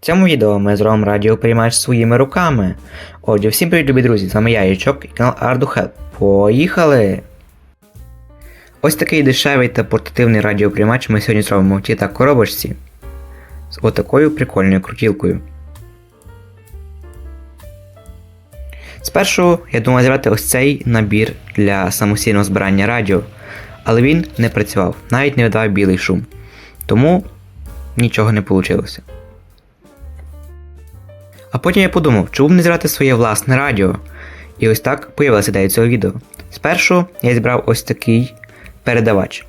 В цьому відео ми зробимо радіоприймач своїми руками. Отже, всім привіт, любі друзі! З вами я, Ячок і канал ArduHelp. Поїхали! Ось такий дешевий та портативний радіоприймач ми сьогодні зробимо в тій та коробочці з отакою прикольною крутілкою. Спершу я думав зібрати ось цей набір для самостійного збирання радіо, але він не працював, навіть не видавав білий шум. Тому нічого не вийшло. А потім я подумав, чому б не зібрати своє власне радіо. І ось так появилася ідея цього відео. Спершу я зібрав ось такий передавач.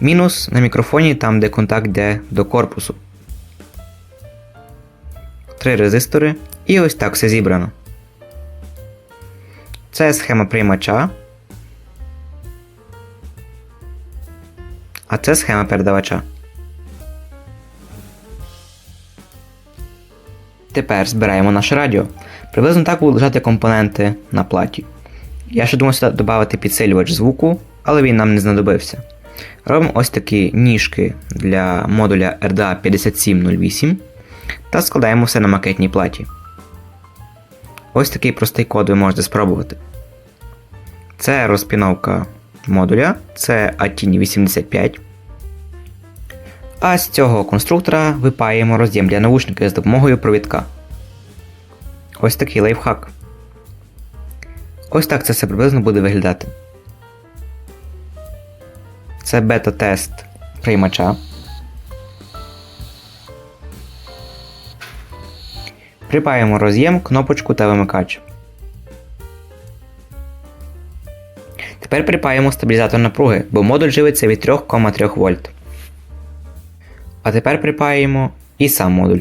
Мінус на мікрофоні, там де контакт йде до корпусу. Три резистори. І ось так все зібрано. Це схема приймача. А це схема передавача. Тепер збираємо наше радіо. Приблизно так будуть лежати компоненти на платі. Я ще думав сюди додати підсилювач звуку, але він нам не знадобився. Робимо ось такі ніжки для модуля RDA 5708 та складаємо все на макетній платі. Ось такий простий код ви можете спробувати. Це розпіновка модуля, це ATINI 85. А з цього конструктора випаємо роз'єм для наушників з допомогою провідка. Ось такий лайфхак. Ось так це все приблизно буде виглядати. Це бета-тест приймача. Припаємо роз'єм, кнопочку та вимикач. Тепер припаємо стабілізатор напруги, бо модуль живиться від 3,3 вольт. А тепер припаємо і сам модуль.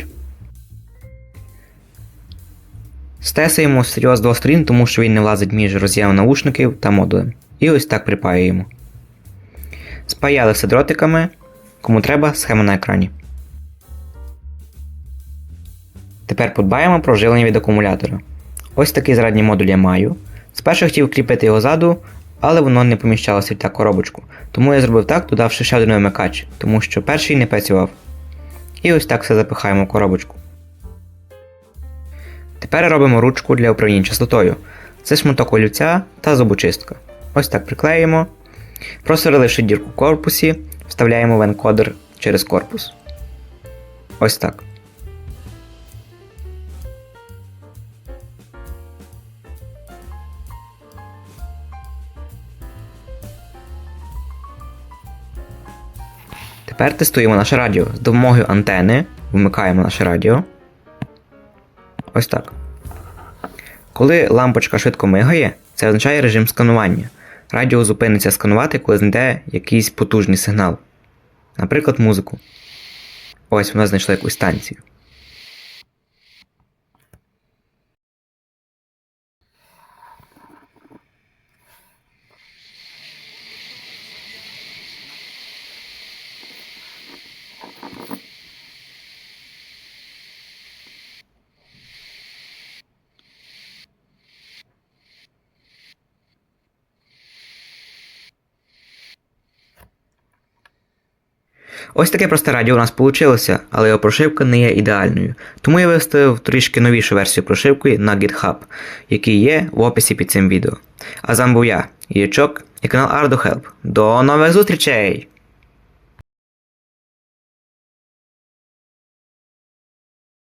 Стесуємо стріло з двох сторін, тому що він не влазить між роз'ємом наушників та модулем. І ось так припаюємо. Спаяли все дротиками. Кому треба, схема на екрані. Тепер подбаємо про живлення від акумулятора. Ось такий зрадній модуль я маю. Спершу хотів кріпити його ззаду, але воно не поміщалося в та коробочку. Тому я зробив так, додавши ще один вимикач, тому що перший не працював. І ось так все запихаємо в коробочку. Тепер робимо ручку для управління частотою. Це шматок олівця та зубочистка. Ось так приклеїмо. Просверливши дірку в корпусі, вставляємо в енкодер через корпус. Ось так. Тепер тестуємо наше радіо. З допомогою антени вмикаємо наше радіо. Ось так. Коли лампочка швидко мигає, це означає режим сканування. Радіо зупиниться сканувати, коли знайде якийсь потужний сигнал. Наприклад, музику. Ось вона знайшла якусь станцію. Ось таке просте радіо у нас вийшло, але його прошивка не є ідеальною. Тому я виставив трішки новішу версію прошивки на GitHub, який є в описі під цим відео. А з вами був я, Ячок і канал ArduHelp. До нових зустрічей!